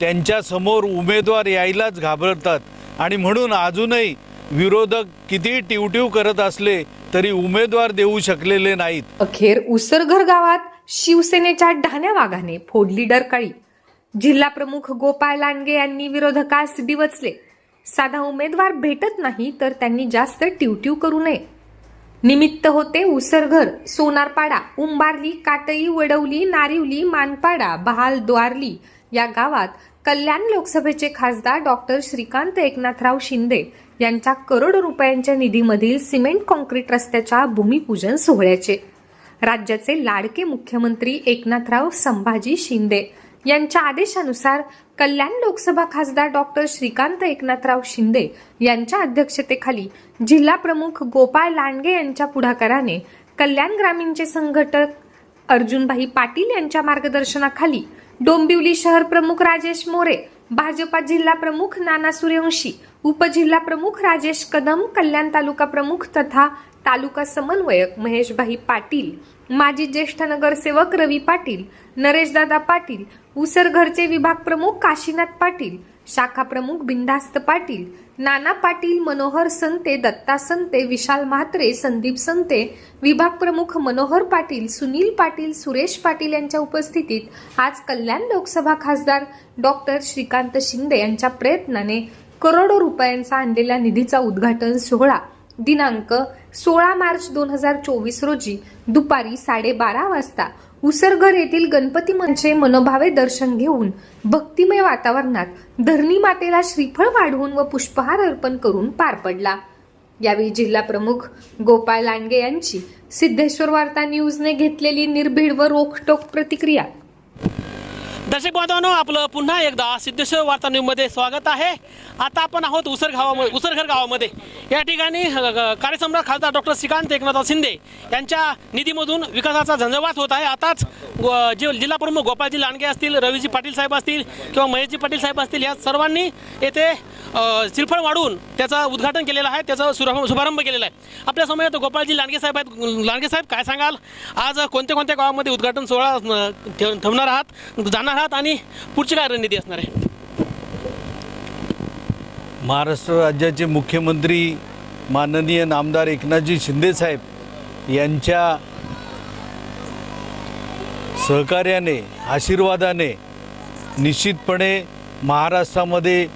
त्यांच्यासमोर उमेदवार यायलाच घाबरतात. आणि म्हणून अजूनही विरोधक कितीही टिवटिव करत असले तरी उमेदवार देऊ शकलेले नाहीत. अखेर उसरघर गावात शिवसेनेच्या ढाण्या वाघाने फोडली डरकाळी. जिल्हा प्रमुख गोपाळ लांडगे यांनी विरोधकास डिवचले साधा उमेदवार भेटत नाही तर त्यांनी जास्त टिवटिव करू नये. निमित्त होते उसरघर सोनारपाडा उंबारली काटई वडवली नारिवली मानपाडा बहाल द्वारली या गावात कल्याण लोकसभेचे खासदार डॉक्टर श्रीकांत एकनाथराव शिंदे यांच्या करोड रुपयांच्या निधीमधील सिमेंट कॉन्क्रीट रस्त्याच्या भूमिपूजन सोहळ्याचे. राज्याचे लाडके मुख्यमंत्री एकनाथराव संभाजी शिंदे यांच्या आदेशानुसार कल्याण लोकसभा खासदार डॉक्टर श्रीकांत एकनाथराव शिंदे यांच्या अध्यक्षतेखाली जिल्हा प्रमुख गोपाळ लांडगे यांच्या पुढाकाराने कल्याण ग्रामीणचे संघटक अर्जुनभाई पाटील यांच्या मार्गदर्शनाखाली डोंबिवली शहर प्रमुख राजेश मोरे भाजपा जिल्हा प्रमुख नाना सूर्यवंशी उपजिल्हा प्रमुख राजेश कदम कल्याण तालुका प्रमुख तथा तालुका समन्वयक महेशभाई पाटील माजी ज्येष्ठ नगरसेवक रवी पाटील नरेशदादा पाटील उसरघरचे विभाग प्रमुख काशीनाथ पाटील शाखा प्रमुख बिंदास्त पाटील नाना पाटील मनोहर संते दत्ता संते विशाल म्हात्रे संदीप संते विभाग प्रमुख मनोहर पाटील सुनील पाटील सुरेश पाटील यांच्या उपस्थितीत आज कल्याण लोकसभा खासदार डॉक्टर श्रीकांत शिंदे यांच्या प्रयत्नाने करोडो रुपयांचा आणलेल्या निधीचा उद्घाटन सोहळा. दिनांक सोळा मार्च दोन हजार चोवीस रोजी दुपारी साडेबारा वाजता उसरघर येथील गणपती म्हणजे मनोभावे दर्शन घेऊन भक्तिमय वातावरणात धरणी मातेला श्रीफळ वाढवून व पुष्पहार अर्पण करून पार पडला. यावेळी जिल्हा प्रमुख गोपाळ लांडगे यांची सिद्धेश्वर वार्ता न्यूजने घेतलेली निर्भीड व रोखटोक प्रतिक्रिया. दर्शक बांधवांनो आपलं पुन्हा एकदा सिद्धेश्वर वार्ता न्यूजमध्ये स्वागत आहे. आता आपण आहोत उसर गावामध्ये उसरघर गावामध्ये. या ठिकाणी कार्यसम्राट खासदार डॉक्टर श्रीकांत एकनाथ शिंदे यांच्या निधीमधून विकासाचा झंझवात होत आहे. आताच जे जिल्हा प्रमुख गोपाळजी लांडगे असतील रवीजी पाटील साहेब असतील किंवा महेशजी पाटील साहेब असतील या सर्वांनी येथे अ, श्रीफळ वाढवून त्याचं उद्घाटन केलेलं आहे. त्याचा शुभारंभ केलेला आहे. आपल्यासमोर गोपाळजी लांडगे साहेब आहेत. लांडगे साहेब काय सांगाल? आज कोणत्या कोणत्या गावामध्ये उद्घाटन सोहळा ठेव- ठेवणार आहात? जाणार आहात? आणि पुढची काय रणनीती असणार आहे? महाराष्ट्र राज्याचे मुख्यमंत्री माननीय नामदार एकनाथजी शिंदेसाहेब यांच्या सहकार्याने आशीर्वादाने निश्चितपणे महाराष्ट्रामध्ये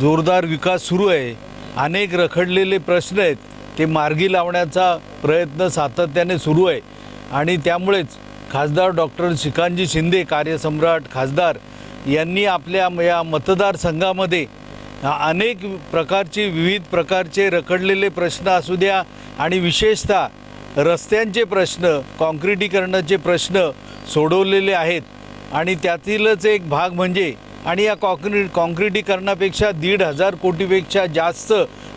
जोरदार विकास सुरू आहे. अनेक रखडलेले प्रश्न आहेत. ते मार्गी लावण्याचा प्रयत्न सातत्याने सुरू आहे. आणि त्यामुळेच खासदार डॉक्टर श्रीकांतजी शिंदे कार्यसम्राट खासदार यांनी आपल्या या मतदारसंघामध्ये अनेक प्रकारचे विविध प्रकारचे रखडलेले प्रश्न असू द्या आणि विशेषतः रस्त्यांचे प्रश्न काँक्रिटीकरणाचे प्रश्न सोडवलेले आहेत. आणि त्यातीलच एक भाग म्हणजे आणि या कॉन्क्री काँक्रिटीकरणापेक्षा दीड हजार कोटीपेक्षा जास्त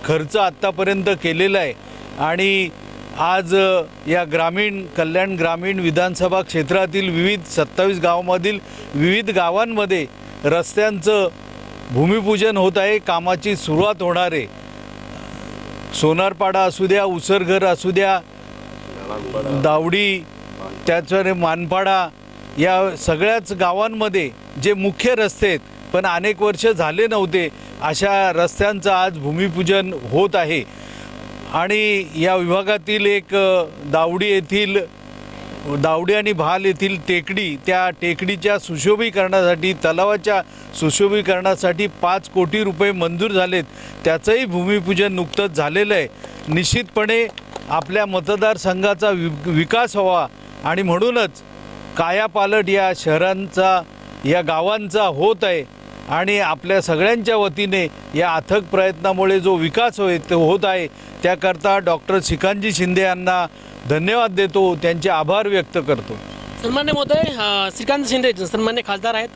खर्च आत्तापर्यंत केलेला आहे. आणि आज या ग्रामीण कल्याण ग्रामीण विधानसभा क्षेत्रातील विविध सत्तावीस गावामधील विविध गावांमध्ये रस्त्यांचं भूमिपूजन होत आहे कामाची सुरुवात होणार आहे. सोनारपाडा असू द्या उसरघर असू द्या दावडी त्याचवर मानपाडा या सगळ्याच गावांमध्ये जे मुख्य रस्ते आहेत पण अनेक वर्ष झाले नव्हते अशा रस्त्यांचं आज भूमिपूजन होत आहे. आणि या विभागातील एक दावडी येथील दावडी आणि भाल येथील टेकडी त्या टेकडीच्या सुशोभीकरणासाठी तलावाच्या सुशोभीकरणासाठी पाच कोटी रुपये मंजूर झालेत. त्याचंही भूमिपूजन नुकतंच झालेलं आहे. निश्चितपणे आपल्या मतदारसंघाचा वि विकास व्हावा आणि म्हणूनच कायापालट या शहरांचा या गावांचा होत आहे आणि आपल्या सगळ्यांच्या वतीने या अथक प्रयत्नामुळे जो विकास होय तो होत आहे. त्याकरता डॉक्टर श्रीकांतजी शिंदे यांना धन्यवाद देतो. त्यांचे आभार व्यक्त करतो. सन्मान्य महोदय अ, श्रीकांत शिंदे सन्मान्य खासदार आहेत.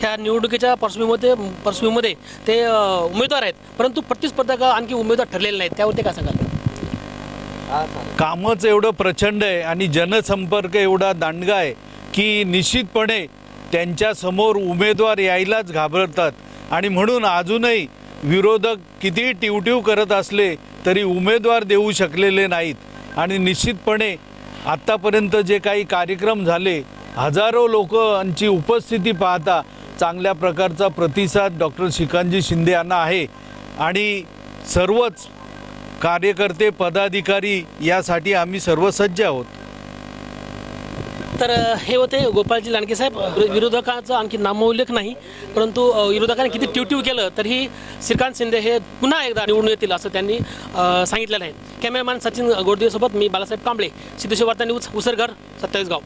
ह्या निवडणुकीच्या पार्श्वभूमीमध्ये पार्श्वभूमीमध्ये ते उमेदवार आहेत. परंतु प्रतिस्पर्धक आणखी उमेदवार ठरलेले नाहीत. त्यावरती काय सांगाल? कामच एवढं प्रचंड आहे आणि जनसंपर्क एवढा दांडगा आहे की निश्चितपणे त्यांच्यासमोर उमेदवार यायलाच घाबरतात. आणि म्हणून अजूनही विरोधक कितीही टिवटिव करत असले तरी उमेदवार देऊ शकलेले नाहीत. आणि निश्चितपणे आत्तापर्यंत जे काही कार्यक्रम झाले हजारो लोकांची उपस्थिती पाहता चांगल्या प्रकारचा प्रतिसाद डॉक्टर श्रीकांतजी शिंदे यांना आहे. आणि सर्वच कार्यकर्ते पदाधिकारी यासाठी आम्ही सर्व सज्ज आहोत. तर हे होते गोपाळजी लांडके साहेब. विरोधकाचा आणखी नामोल्लेख नाही परंतु विरोधकांनी किती ट्यूट्यू केलं तरीही श्रीकांत शिंदे हे पुन्हा एकदा निवडून येतील असं त्यांनी सांगितलेलं आहे. कॅमेरामॅन सचिन गोडदेवसोबत मी बालासाहेब कांबळे. सिद्धेश्वर वार्ता न्यूज उसरघर सत्तावीस गाव.